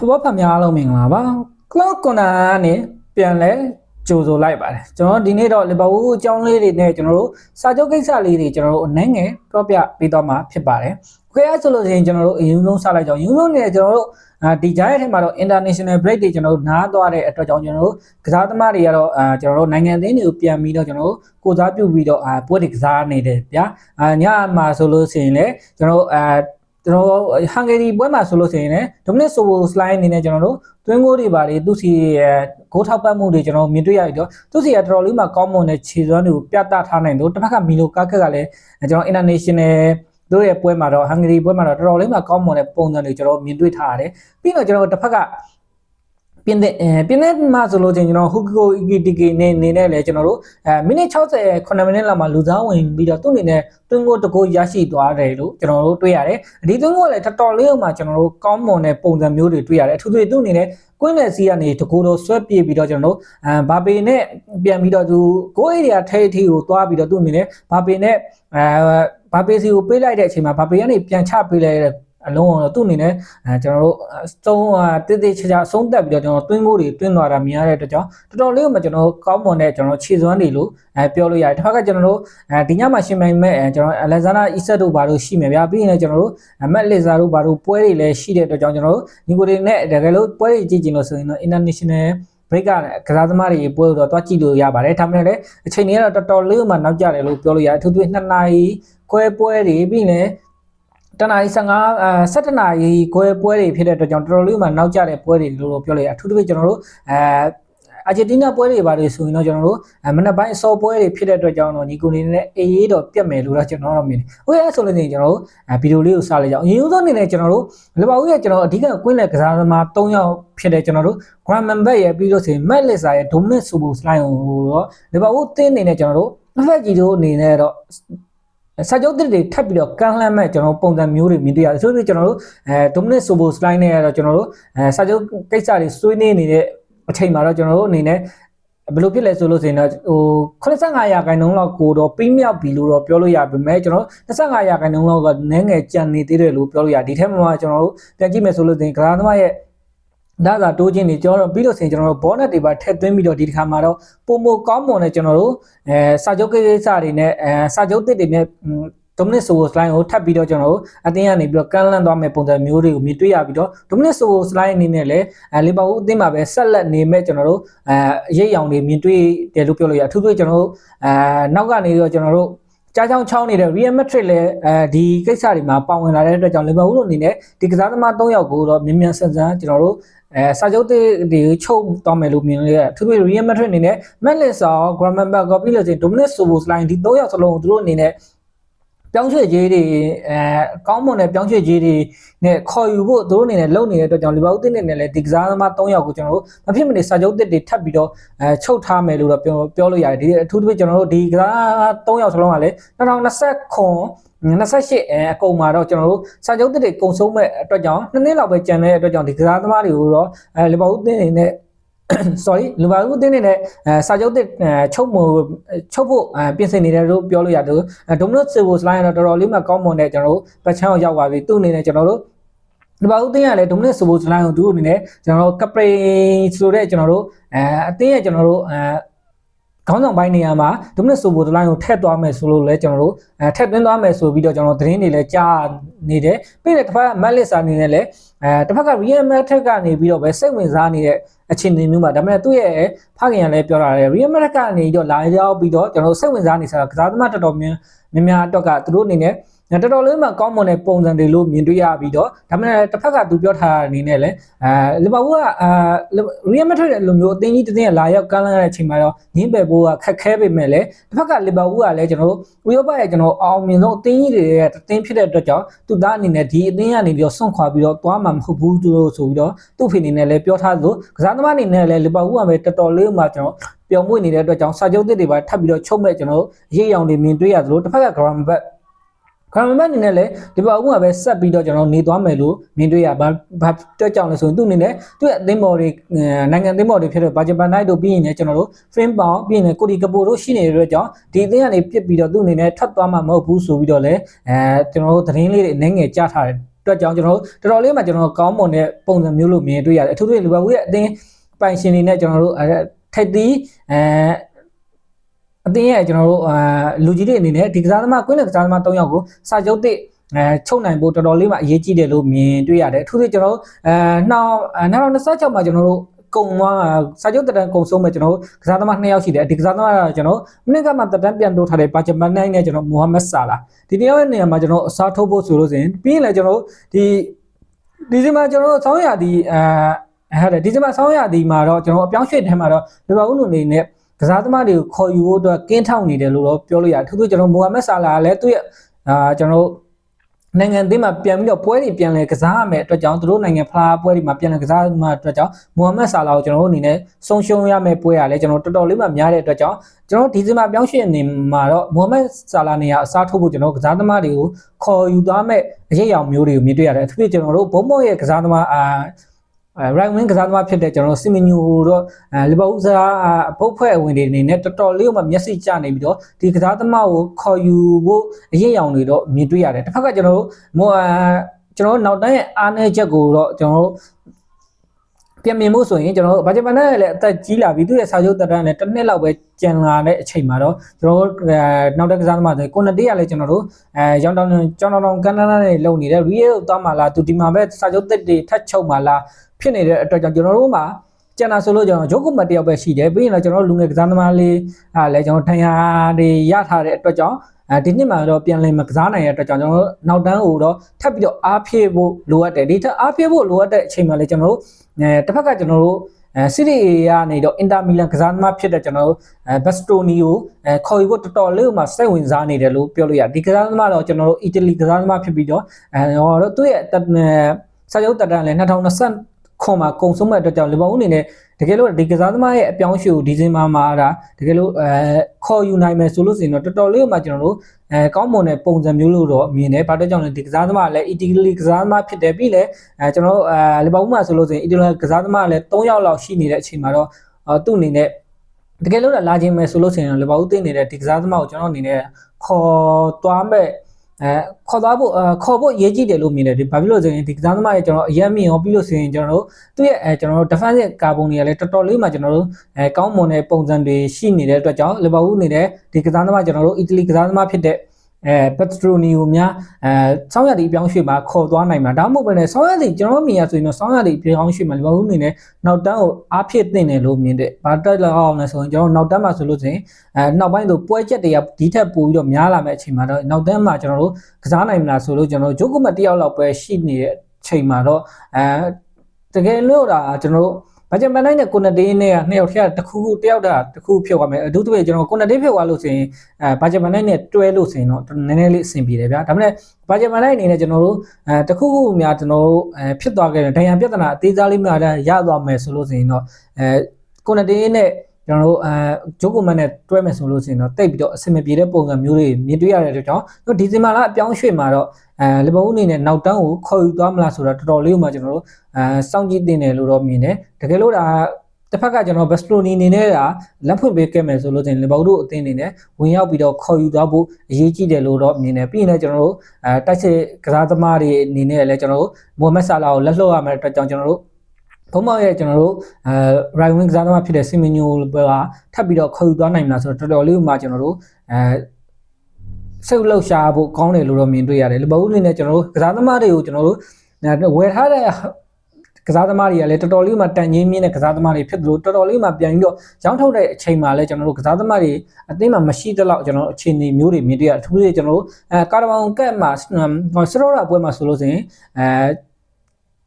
ဖဘောဖတ်များအားလုံးမင်္ဂလာပါ Cloud Corner ကနေပြန်လဲကြိုဆိုလိုက်ပါတယ်ကျွန်တော်ဒီနေ့တော့လီဗာပူးအကြောင်းလေးတွေနဲ့ကျွန်တော်တို့စာချုပ်ကိစ္စလေးတွေကျွန်တော်တို့အနေငယ်ပြောပြပေးတော့မှာဖြစ်ပါတယ်။ Okay အဲ့ဆိုလို့ရှိရင်ကျွန်တော်တို့အရင်ဆုံးစလိုက်ကြအောင်။အရင်ဆုံးနေကျွန်တော်တို့အာဒီကြားရဲ့ထဲမှာတော့ international break တွေကျွန်တော်တို့နားသွားတဲ့အတွက်ကြောင့်ကျွန်တော်တို့ကစားသမားတွေကတော့အာကျွန်တော်တို့နိုင်ငံအသင်းတွေကိုပြန်ပြီးတော့ကျွန်တော်တို့ကိုစားပြုပြီးတော့အာပွဲတွေကစားနေတယ်ဗျာ။အာညမှာဆိုလို့ရှိရင်လည်းကျွန်တော်တို့အာ ကျွန်တော်ဟန်ဂေရီပွဲမှာဆိုလို့ရှိရင်လည်းဒိုမနစ်ဆိုဘိုစလိုင်းအနေနဲ့ကျွန်တော်တို့တွင်းကိုတွေပါတွေသူစီရဲ့ဂိုးထောက်ပတ်မှုတွေကျွန်တော်မြင်တွေ့ရပြီးတော့သူစီကတော်တော်လေးမှကောင်းမွန်တဲ့ခြေစွမ်းတွေကိုပြသထားနိုင်လို့တစ်ဖက်ကမီလိုကာကက်ကလည်းကျွန်တော် international တို့ရဲ့ပွဲမှာတော့ဟန်ဂေရီပွဲမှာတော့တော်တော်လေးမှကောင်းမွန်တဲ့ပုံစံတွေကျွန်တော်မြင်တွေ့ထားရတယ်ပြီးတော့ကျွန်တော်တစ်ဖက်က ပြင်းတဲ့အဲပြင်းတဲ့မှာဆိုလို့ချင်းကျွန်တော်ဟူဂိုအီဂီတီကီနေနေနဲ့လည်းကျွန်တော်တို့အဲမိနစ်60 9မိနစ်လောက်မှာလူစားဝင်ပြီးတော့သူ့အနေနဲ့တွင်းကိုတကိုရရှိသွားတယ်လို့ကျွန်တော်တို့တွေ့ရတယ်ဒီတွင်းကိုလည်းတော်တော်လေးမှကျွန်တော်တို့ကောင်းမွန်တဲ့ပုံစံမျိုးတွေတွေ့ရတယ်အထူးသဖြင့်သူ့အနေနဲ့ကွင်းနယ်စီကနေတကိုတော့ဆွဲပြေးပြီးတော့ကျွန်တော်တို့အဲဘာပေနဲ့ပြန်ပြီးတော့သူကိုအေရီယာထဲအထိကိုသွားပြီးတော့သူ့အနေနဲ့ဘာပေနဲ့အဲဘာပေစီကိုပေးလိုက်တဲ့အချိန်မှာဘာပေကနေပြန်ချပေးလိုက်တဲ့ အလုံးတော့သူ့အနေနဲ့အဲကျွန်တော်တို့စုံတိတိကျကျအဆုံးသက်ပြီးတော့ကျွန်တော်တွင်းကိုတွေတွင်းသွားတာမြင်ရတဲ့အတွက်ကြောင့်တော်တော်လေးမှကျွန်တော်ကောင်းမွန်တဲ့ကျွန်တော်ခြေစွမ်းတွေလို့အဲပြောလို့ရတယ်တစ်ဖက်ကကျွန်တော်တို့အဲဒီညမှာရှင်မိုင်မဲ့အဲကျွန်တော်အလက်ဇန္ဒာအီဆက်တို့ဘာလို့ရှိမယ်ဗျာပြီးရင်လည်းကျွန်တော်တို့မက်လစ်ဇာတို့ဘာလို့ပွဲတွေလည်းရှိတဲ့အတွက်ကြောင့်ကျွန်တော်တို့ညီကိုတွေနဲ့တကယ်လို့ပွဲတွေကြည့်ကြည့်လို့ဆိုရင်တော့ international break ကကစားသမားတွေပွဲတော့တွားကြည့်လို့ရပါတယ်ဒါပေမဲ့လည်းအချိန်ကြီးကတော့တော်တော်လေးမှနောက်ကျတယ်လို့ပြောလို့ရတယ်အထူးသဖြင့်2နာရီခွဲပွဲတွေပြီးရင် တနာရီ15အဲ17နာရီခွဲပွဲတွေဖြစ်တဲ့အတွက်ကြောင့်တော်တော်လေးမှနောက်ကျတဲ့ပွဲတွေလို့ပြောလို့ရအထူးသဖြင့်ကျွန်တော်တို့အဲအာဂျင်တီးနားပွဲတွေပါတယ်ဆိုရင်တော့ကျွန်တော်တို့မနက်ပိုင်းအစောပွဲတွေဖြစ်တဲ့အတွက်ကြောင့်တော့ညီကိုနေနဲ့အေးအေးတော့ပြတ်မယ်လို့တော့ကျွန်တော်တော့မြင်တယ်။ဟုတ်ရဲ့ဆိုလို့နေကျွန်တော်တို့ဗီဒီယိုလေးကိုစလိုက်ကြအောင်။အရင်ဆုံးအနေနဲ့ကျွန်တော်တို့လဘာဦးရဲ့ကျွန်တော်အဓိကကွင်းလက်ကစားသမား၃ယောက်ဖြစ်တဲ့ကျွန်တော်တို့ Grand Member ရဲ့ပြီးတော့ဆိုရင် Matt Lisa ရဲ့ Dominic Soboslai ကိုတော့လဘာဦးတင်းနေနဲ့ကျွန်တော်တို့အဖက်ကြီးတို့အနေနဲ့တော့ စာချုပ်တစ်တွေထပ်ပြီးတော့ကမ်းလှမ်းမဲ့ကျွန်တော်ပုံစံမျိုးတွေမြင်တွေ့ရတယ်ဆိုတော့ကျွန်တော်တို့အဲ Dominic Soboslai နဲ့ကတော့ကျွန်တော်တို့အဲစာချုပ်ကိစ္စတွေဆွေးနွေးနေတဲ့အချိန်မှာတော့ကျွန်တော်တို့အနေနဲ့ဘယ်လိုဖြစ်လဲဆိုလို့ဆိုရင်တော့ဟို85ရာခိုင်နှုန်းလောက်ကိုတော့ပြီးမြောက်ပြီလို့တော့ပြောလို့ရပါမယ်ကျွန်တော်25ရာခိုင်နှုန်းလောက်ကနည်းငယ်ကြံနေသေးတယ်လို့ပြောလို့ရဒီထက်မှကျွန်တော်တို့ပြန်ကြည့်မယ်ဆိုလို့ဆိုရင်ကစားသမားရဲ့ ဒါသာတိုးခြင်းတွေကျွန်တော်တို့ပြီးလို့ဆိုရင်ကျွန်တော်တို့ဘောနက်တွေပါထည့်သွင်းပြီးတော့ဒီတစ်ခါမှာတော့ပုံမကောင်းမွန်တဲ့ကျွန်တော်တို့အဲစာချုပ်ကိစ္စတွေနဲ့အဲစာချုပ်တစ်တွေနဲ့ဒိုမနစ်ဆိုစလိုင်းကိုထပ်ပြီးတော့ကျွန်တော်တို့အတင်းကနေပြီးတော့ကမ်းလှမ်းသွားမယ့်ပုံစံမျိုးတွေကိုမြင်တွေ့ရပြီးတော့ဒိုမနစ်ဆိုစလိုင်းအနေနဲ့လည်းအဲလီဗာပူးအသင်းမှာပဲဆက်လက်နေမဲ့ကျွန်တော်တို့အဲအရေးရောင်တွေမြင်တွေ့တယ်လို့ပြောလို့ရအထူးသဖြင့်ကျွန်တော်တို့အဲနောက်ကနေတော့ကျွန်တော်တို့ ကြားချောင်းချောင်းနေတဲ့ Real Madrid လည်းအဲဒီကိစ္စတွေမှာပါဝင်လာတဲ့အတွက်ကြောင့်လီဗာပူးတို့အနေနဲ့ဒီကစားသမား၃ယောက်ကိုတော့မြင်မြန်ဆန်ဆန်ကျွန်တော်တို့အဲစာချုပ်တွေချုပ်တော့မယ်လို့မြင်လို့ရအထူးသဖြင့် Real Madrid အနေနဲ့ Melissa, Gravenberch ကိုပြီးလို့ချင်း Dominic Soboslai ဒီ၃ယောက်စလုံးသူတို့အနေနဲ့ ပြောင်းရွှေ့ကြီးတွေအဲကောင်းမွန်တဲ့ပြောင်းရွှေ့ကြီးတွေနဲ့ခေါ်ယူဖို့သူတို့အနေနဲ့လုပ်နေတဲ့အတွက်ကြောင့်လီဗာပူးတင်းနဲ့လည်းဒီကစားသမား၃ယောက်ကိုကျွန်တော်တို့မဖြစ်မနေစာချုပ်တစ်တွေထပ်ပြီးတော့အဲချုပ်ထားမယ်လို့တော့ပြောပြောလို့ရတယ်ဒီအထူးသဖြင့်ကျွန်တော်တို့ဒီကစား၃ယောက်စလုံးကလည်း2020ခွန်28အဲအကုန်မှာတော့ကျွန်တော်တို့စာချုပ်တစ်တွေကုံဆုံးမဲ့အတွက်ကြောင့်နှစ်နှစ်လောက်ပဲကြံတဲ့အတွက်ကြောင့်ဒီကစားသမားတွေကိုတော့အဲလီဗာပူးတင်းနေနဲ့ sorry လူပါဘူးတင်းနေတဲ့အဲစာချုပ်တစ်ချုပ်မှုချုပ်ဖို့ပြင်ဆင်နေတယ်လို့ပြောလို့ရတယ်ဒိုမနိုစီဗိုစလိုင်းကတော့တော်တော်လေးမှကောင်းမွန်တဲ့ကျွန်တော်တို့ဘက်ချမ်းကိုရောက်သွားပြီသူ့အနေနဲ့ကျွန်တော်တို့ဒီပါဦးတင်းရလဲဒိုမနစ်ဆိုဘိုစလိုင်းကိုသူတို့အနေနဲ့ကျွန်တော်တို့ကပရိဆိုတဲ့ကျွန်တော်တို့အဲအတင်းရဲ့ကျွန်တော်တို့အဲ ခေါင်းဆောင်ပိုင်းနေရာမှာဒိုမနစ်ဆိုဘိုဒလိုင်းကိုထည့်သွားမယ်ဆိုလို့လဲကျွန်တော်တို့အဲထည့်သွင်းသွားမယ်ဆိုပြီးတော့ကျွန်တော်သတင်းတွေလည်းကြားနေတယ်ပြီးတော့တစ်ဖက်ကမက်လစ်စာအနေနဲ့လည်းအဲတစ်ဖက်က Real Madrid ကနေပြီးတော့ပဲစိတ်ဝင်စားနေတဲ့အခြေအနေမျိုးမှာဒါပေမဲ့သူ့ရဲ့ဖခင်ကလည်းပြောတာလေ Real Madrid ကနေတော့လာရောက်ပြီးတော့ကျွန်တော်စိတ်ဝင်စားနေစားကစားသမားတော်တော်များများအတွက်ကသူတို့အနေနဲ့ တော်တော်လေးမှကောင်းမွန်တဲ့ပုံစံတွေလို့မြင်တွေ့ရပြီးတော့ဒါမှမဟုတ်တစ်ဖက်ကသူပြောထားတဲ့အနေနဲ့လည်းအဲလီဗာပူးကအာရီယယ်မက်ဒရစ်လိုမျိုးအသင်းကြီးတစ်သင်းကလာရောက်ကမ်းလှမ်းတဲ့အချိန်မှာတော့ညင်းပယ်ဖို့ကခက်ခဲပေမဲ့လည်းတစ်ဖက်ကလီဗာပူးကလည်းကျွန်တော်တို့ရီယိုဘရဲ့ကျွန်တော်အောင်မြင်ဆုံးအသင်းကြီးတွေရဲ့အသင်းဖြစ်တဲ့အတွက်ကြောင့်သူသားအနေနဲ့ဒီအသင်းကနေပြီးတော့ဆွန့်ခွာပြီးတော့သွားမှာမဟုတ်ဘူးလို့ဆိုပြီးတော့သူ့ဖေအနေနဲ့လည်းပြောထားသလိုကစားသမားအနေနဲ့လည်းလီဗာပူးကပဲတော်တော်လေးမှကျွန်တော်ပျော်မွေ့နေတဲ့အတွက်ကြောင့်စာချုပ်သစ်တွေပါထပ်ပြီးတော့ချုပ်မဲ့ကျွန်တော်ရေးရောင်တွေမြင်တွေ့ရသလိုတစ်ဖက်က ground back ခရမမတ်အနေနဲ့လည်းဒီပါဦးကပဲဆက်ပြီးတော့ကျွန်တော်နေသွားမယ်လို့မြင်တွေ့ရဘာဘာတက်ကြောင်လဲဆိုရင်သူ့အနေနဲ့သူ့ရဲ့အသင်းဘော်တွေနိုင်ငံအသင်းဘော်တွေဖြစ်တဲ့ဘာဂျပန်နိုင်တို့ပြီးရင်လည်းကျွန်တော်တို့ frame ပေါင်းပြီးရင်လည်းကိုဒီကပိုတို့ရှိနေတဲ့အတွက်ကြောင့်ဒီအသင်းကနေပြစ်ပြီးတော့သူ့အနေနဲ့ထွက်သွားမှာမဟုတ်ဘူးဆိုပြီးတော့လည်းအဲကျွန်တော်တို့သတင်းလေးတွေအနေငယ်ကြားထားတဲ့အတွက်ကြောင့်ကျွန်တော်တို့တော်တော်လေးမှကျွန်တော်တို့ကောင်းမွန်တဲ့ပုံစံမျိုးလို့မြင်တွေ့ရတယ်အထူးသဖြင့်လီဗာပူးရဲ့အသင်းပိုင်ရှင်တွေနဲ့ကျွန်တော်တို့အဲထိပ်သီးအဲ အသင်းရဲ့ကျွန်တော်တို့အာလူကြီးတွေအနေနဲ့ဒီကစားသမားကွင်းလက်ကစားသမား၃ယောက်ကိုစာချုပ်တစ်အဲချုပ်နိုင်ဖို့တော်တော်လေးမှအရေးကြီးတယ်လို့မြင်တွေ့ရတယ်အထူးသဖြင့်ကျွန်တော်တို့အဲနောက်2026မှာကျွန်တော်တို့ကုံသွားစာချုပ်တက်တန်းကုံဆုံးမဲ့ကျွန်တော်တို့ကစားသမား2ယောက်ရှိတယ်ဒီကစားသမားကကျွန်တော်မိနစ်ကမှတက်တန်းပြန်တိုးထားတဲ့ပါချမန်နိုင်နဲ့ကျွန်တော်မိုဟာမက်ဆာလာဒီတယောက်ရဲ့နေရာမှာကျွန်တော်အစားထိုးဖို့ဆိုလို့ဆိုရင်ပြီးရင်လည်းကျွန်တော်ဒီဒီစီမှာကျွန်တော်ဆောင်းရသည်အဲဟုတ်တယ်ဒီစီမှာဆောင်းရသည်မှာတော့ကျွန်တော်အပြောင်းရွှေ့ထဲမှာတော့လီဗာပူးလူနေနဲ့ ကစားသမားတွေကိုခေါ်ယူဖို့အတွက်ကင်းထောက်နေတယ်လို့တော့ပြောလို့ရတယ်ထူးထူးကျွန်တော်မိုဟာမက်ဆာလာကလည်းသူ့ရဲ့အာကျွန်တော်နိုင်ငံသေးမှာပြန်ပြီးတော့ပွဲတွေပြန်လဲကစားရမယ်အတွက်ကြောင့်သူတို့နိုင်ငံဖလားပွဲတွေမှာပြန်လဲကစားမှအတွက်ကြောင့်မိုဟာမက်ဆာလာကိုကျွန်တော်တို့အနေနဲ့ဆုံးရှုံးရမယ့်ပွဲရလဲကျွန်တော်တော်တော်လေးမှများတဲ့အတွက်ကြောင့်ကျွန်တော်ဒီစီမှာပြောင်းရွှေ့နေမှာတော့မိုဟာမက်ဆာလာနေရာအစားထိုးဖို့ကျွန်တော်ကစားသမားတွေကိုခေါ်ယူသွားမဲ့အရေးအယောင်မျိုးတွေကိုမြင်တွေ့ရတယ်အထူးဖြင့်ကျွန်တော်တို့ဘုံမော့ရဲ့ကစားသမားအာအဲ right wing ကစားသမားဖြစ်တဲ့ကျွန်တော်စီမီညူတော့အဲလီဗာပူးစားဘုတ်ဖွဲ့ဝင်တွေအနေနဲ့တော်တော်လေးမှမျက်စိကျနေပြီးတော့ဒီကစားသမားကိုခေါ်ယူဖို့အရေးအယောင်တွေတော့မြင်တွေ့ရတယ်တစ်ဖက်ကကျွန်တော်တို့မောကျွန်တော်တို့နောက်တန်းရဲ့အားနည်းချက်ကိုတော့ကျွန်တော်တို့ပြန်မြင်ဖို့ဆိုရင်ကျွန်တော်တို့ဘာဂျမန်နဲ့လည်းအသက်ကြီးလာပြီသူ့ရဲ့စာချုပ်တက်တန်းလည်းတစ်နှစ်လောက်ပဲကျန်လာတဲ့အချိန်မှာတော့ကျွန်တော်တို့နောက်တက်ကစားသမားတွေကိုနတေးကလည်းကျွန်တော်တို့အဲရောင်းတောင်းကျောင်းတောင်းကန်နာနာနဲ့လုံနေတဲ့ real သွားမှလားသူဒီမှာပဲစာချုပ်တက်တွေထတ်ချုပ်မှလား ဖြစ်နေတဲ့အတွက်ကြောင့်ကျွန်တော်တို့မှာကျန်တာဆိုလို့ကျွန်တော်ဂျိုကုမတ်တယောက်ပဲရှိတယ်ပြီးရင်တော့ကျွန်တော်တို့လူငယ်ကစားသမားလေးအားလည်းကျွန်တော်ထိုင်ရာတွေရထားတဲ့အတွက်ကြောင့်အဲဒီနှစ်မှာတော့ပြန်လည်မကစားနိုင်တဲ့အတွက်ကြောင့်ကျွန်တော်တို့နောက်တန်းကိုတော့ထပ်ပြီးတော့အားဖြည့်ဖို့လိုအပ်တယ်ဒီထက်အားဖြည့်ဖို့လိုအပ်တဲ့အချိန်မှာလည်းကျွန်တော်တို့အဲတစ်ဖက်ကကျွန်တော်တို့အဲစီရီအေကနေတော့အင်တာမီလန်ကစားသမားဖြစ်တဲ့ကျွန်တော်တို့အဲဘက်စတိုနီကိုအဲခေါ်ယူဖို့တော်တော်လေးမှစိတ်ဝင်စားနေတယ်လို့ပြောလို့ရတယ်ဒီကစားသမားတော့ကျွန်တော်တို့အီတလီကစားသမားဖြစ်ပြီးတော့အဲဟောတော့သူ့ရဲ့စာချုပ်တက်တန်းလည်း2020 ခွန်မှာကုံဆုံးမဲ့အတွက်ကြောင့်လီဗာပူးအနေနဲ့တကယ်လို့ဒီကစားသမားရဲ့အပြောင်းအရွှေ့ကိုဒီဇင်ဘာမှာဒါတကယ်လို့အဲခေါ်ယူနိုင်မယ်ဆိုလို့ဆိုရင်တော့တော်တော်လေးမှကျွန်တော်တို့အဲကောင်းမွန်တဲ့ပုံစံမျိုးလို့တော့မြင်တယ်ဘာလို့ကြောင့်လဲဒီကစားသမားလည်းအီတလီကစားသမားဖြစ်တယ်ပြီးလဲအဲကျွန်တော်တို့အဲလီဗာပူးမှာဆိုလို့ဆိုရင်အီတလီကစားသမားလည်း3ယောက်လောက်ရှိနေတဲ့အချိန်မှာတော့သူ့အနေနဲ့တကယ်လို့လာခြင်းမယ်ဆိုလို့ဆိုရင်လီဗာပူးတင်နေတဲ့ဒီကစားသမားကိုကျွန်တော်အနေနဲ့ခေါ်သွားမဲ့ အဲခေါ်သွားဖို့အခေါ်ဖို့ရေးကြည့်တယ်လို့မြင်တယ်ဒီဘာဖြစ်လို့ဆိုရင်ဒီကစားသမားရဲ့ကျွန်တော်အရက်မြင်ရောပြီးလို့ဆိုရင်ကျွန်တော်တို့သူ့ရဲ့အဲကျွန်တော်တို့ defensive ကာဗွန်တွေကလည်းတော်တော်လေးမှကျွန်တော်တို့အဲကောင်းမွန်တဲ့ပုံစံတွေရှိနေတဲ့အတွက်ကြောင့်လီဗာပူးနေတဲ့ဒီကစားသမားကျွန်တော်တို့အီတလီကစားသမားဖြစ်တဲ့ အဲပက်ထရိုနီကိုများအဲဆောင်းရည်အပြောင်းရွှေ့မှာခေါ်သွားနိုင်မှာဒါမှမဟုတ်ပဲねဆောင်းရည်ကျွန်တော်မြင်ရဆိုရင်တော့ဆောင်းရည်အပြောင်းရွှေ့မှာလီဗာပူးအနေနဲ့နောက်တန်းကိုအားဖြစ်တင်တယ်လို့မြင်တယ်ဘာတက်လောက်အောင်လဲဆိုရင်ကျွန်တော်နောက်တန်းမှာဆိုလို့ဆိုရင်အဲနောက်ပိုင်းဆိုပွဲချက်တွေကဒီထက်ပိုပြီးတော့များလာမယ့်အချိန်မှာတော့နောက်တန်းမှာကျွန်တော်တို့ကစားနိုင်မလားဆိုလို့ကျွန်တော်တို့ဂျိုကုမတ်တယောက်လောက်ပဲရှိနေတဲ့အချိန်မှာတော့အဲတကယ်လို့ဒါကျွန်တော်တို့ ဘာကြမန်နိုင်နဲ့ကိုနတေးနဲ့နှစ်ယောက်ထက်တစ်ခုခုတယောက်တာတစ်ခုဖြစ်သွားမယ်အထူးသဖြင့်ကျွန်တော်ကိုနတေးဖြစ်သွားလို့ဆိုရင်အဲဘာကြမန်နိုင်နဲ့တွဲလို့ဆိုရင်တော့နည်းနည်းလေးအဆင်ပြေတယ်ဗျာဒါပေမဲ့ဘာကြမန်နိုင်အနေနဲ့ကျွန်တော်တို့အဲတစ်ခုခုများကျွန်တော်တို့အဲဖြစ်သွားခဲ့တယ်ဒဏ်ရာပြဿနာအသေးစားလေးများလည်းရသွားမယ်ဆိုလို့ဆိုရင်တော့အဲကိုနတေးနဲ့ ကျွန်တော်တို့အဲဂျိုကိုမန်နဲ့တွဲမယ်ဆိုလို့ရှိရင်တော့တိတ်ပြီးတော့အဆင်မပြေတဲ့ပုံစံမျိုးတွေမြင်တွေ့ရတဲ့အတွက်ကြောင့်ဒီဇင်ဘာလအပြောင်းရွှေ့မှာတော့အဲလီဗာပူးအနေနဲ့နောက်တန်းကိုခေါ်ယူသွားမလားဆိုတော့တော်တော်လေးမှကျွန်တော်တို့အဲစောင့်ကြည့်တင်တယ်လို့တော့မြင်တယ်တကယ်လို့ဒါတစ်ဖက်ကကျွန်တော်ဘက်စလိုနီအနေနဲ့ကလက်ဖွင့်ပေးခဲ့မယ်ဆိုလို့ချင်းလီဗာပူးတို့အသင်းအနေနဲ့ဝင်ရောက်ပြီးတော့ခေါ်ယူသွားဖို့အရေးကြီးတယ်လို့တော့မြင်တယ်ပြီးရင်လည်းကျွန်တော်တို့အဲတိုက်စစ်ကစားသမားတွေအနေနဲ့လည်းကျွန်တော်တို့မိုဟာမက်ဆာလာကိုလက်လွှတ်ရမယ့်အတွက်ကြောင့်ကျွန်တော်တို့ ဘုံမောက်ရဲ့ကျွန်တော်တို့အဲ right wing ကစားသမားဖြစ်တဲ့ Simenyo ကထပ်ပြီးတော့ခေါ်ယူသွားနိုင်မလားဆိုတော့တော်တော်လေးမှကျွန်တော်တို့အဲစိတ်လှုပ်ရှားဖို့ကောင်းတယ်လို့တော့မြင်တွေ့ရတယ်လဘဦးအနေနဲ့ကျွန်တော်တို့ကစားသမားတွေကိုကျွန်တော်တို့ဝယ်ထားတဲ့ကစားသမားတွေကလည်းတော်တော်လေးမှတန်ငင်းမြင့်တဲ့ကစားသမားတွေဖြစ်သလိုတော်တော်လေးမှပြန်ပြီးတော့ရောင်းထုတ်တဲ့အချိန်မှာလည်းကျွန်တော်တို့ကစားသမားတွေအသင်းမှာမရှိတဲ့လောက်ကျွန်တော်တို့အခြေအနေမျိုးတွေမြင်တွေ့ရအထူးသဖြင့်ကျွန်တော်တို့အဲကာရဘောင်ကက်မှာစရောရာပွဲမှာဆိုလို့ဆိုရင်အဲ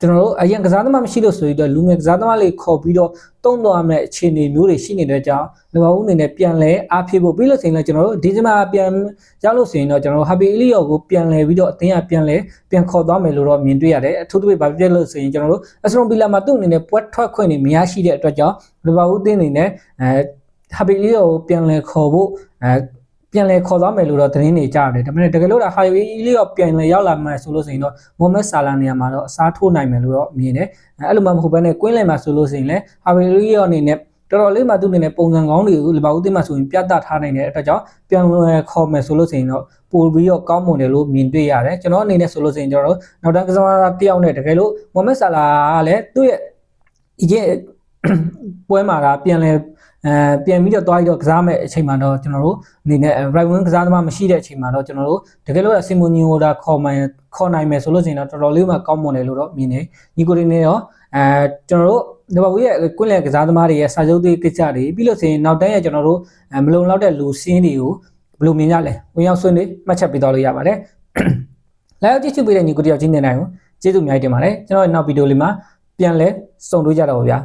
ကျွန်တော်တို့အရင်ကစားသမားမရှိလို့ဆိုပြီးတော့လူငယ်ကစားသမားလေးခေါ်ပြီးတော့တုံးသွားမယ့်အခြေအနေမျိုးတွေရှိနေတဲ့ကြောင်းလူပါဦးအနေနဲ့ပြန်လဲအားဖြည့်ဖို့ပြီးလို့ဆိုရင်လည်းကျွန်တော်တို့ဒီဇင်ဘာပြန်ရောက်လို့ဆိုရင်တော့ကျွန်တော်တို့ဟာဘီအီလီယောကိုပြန်လဲပြီးတော့အသင်းကပြန်လဲပြန်ခေါ်သွားမယ်လို့တော့မြင်တွေ့ရတယ်အထူးသဖြင့်ဘာဖြစ်လို့ဆိုရင်ကျွန်တော်တို့အစရွန်ပီလာမှာသူ့အနေနဲ့ပွဲထွက်ခွင့်တွေမရရှိတဲ့အတွက်ကြောင့်လူပါဦးအသင်းအနေနဲ့အဲဟာဘီအီလီယောကိုပြန်လဲခေါ်ဖို့အဲ ပြန်လဲခေါ်သွားမယ်လို့တော့သတင်းတွေကြားတယ်ဒါပေမဲ့တကယ်လို့ဒါဟာရီလီယောပြန်လဲရောက်လာမှဆိုလို့ဆိုရင်တော့မိုဟမက်ဆာလာနေရာမှာတော့အစားထိုးနိုင်မယ်လို့တော့မြင်တယ်အဲ့လိုမှမဟုတ်ဘဲနဲ့ကွင်းလယ်မှာဆိုလို့ဆိုရင်လည်းဟာရီလီယောအနေနဲ့တော်တော်လေးမှသူ့အနေနဲ့ပုံစံကောင်းတွေကိုလီဗာပူးအသင်းမှာဆိုရင်ပြသထားနိုင်တဲ့အတွက်ကြောင့်ပြန်ဝင်ခေါ်မယ်ဆိုလို့ဆိုရင်တော့ပိုပြီးတော့ကောင်းမွန်တယ်လို့မြင်တွေ့ရတယ်ကျွန်တော်အနေနဲ့ဆိုလို့ဆိုရင်ကျွန်တော်တို့နောက်တန်းကစားသမားတစ်ယောက်နဲ့တကယ်လို့မိုဟမက်ဆာလာကလည်းသူ့ရဲ့ဒီကျပွဲမှာကပြန်လဲ အဲပြန်ပြီးတော့တွားပြီးတော့ကစားမဲ့အချိန်မှာတော့ကျွန်တော်တို့အနေနဲ့ right wing ကစားသမားမရှိတဲ့အချိန်မှာတော့ကျွန်တော်တို့တကယ်လို့ဆင်မွန်နီယိုဒါခေါ်မှန်ခေါ်နိုင်မယ်ဆိုလို့ရှိရင်တော့တော်တော်လေးမှကောင်းမွန်တယ်လို့တော့မြင်နေညီကိုလေးနဲ့ရောအဲကျွန်တော်တို့ဒီဘာဘူးရဲ့ကွင်းလယ်ကစားသမားတွေရဲ့စာချုပ်တွေကိစ္စတွေပြီးလို့ဆိုရင်နောက်တန်းရဲ့ကျွန်တော်တို့မလုံလောက်တဲ့လူစင်းတွေကိုဘယ်လိုမြင်ကြလဲဝင်ရောက်ဆွေးနွေးမှတ်ချက်ပေးတော့လို့ရပါတယ်လာရောက်ကြည့်ချူပေးတဲ့ညီကိုတယောက်ချင်းနေနိုင်ကိုကျေးဇူးအများကြီးတင်ပါတယ်ကျွန်တော်ရဲ့နောက်ဗီဒီယိုလေးမှာပြန်လဲစုံတွေ့ကြတော့ပါဗျာ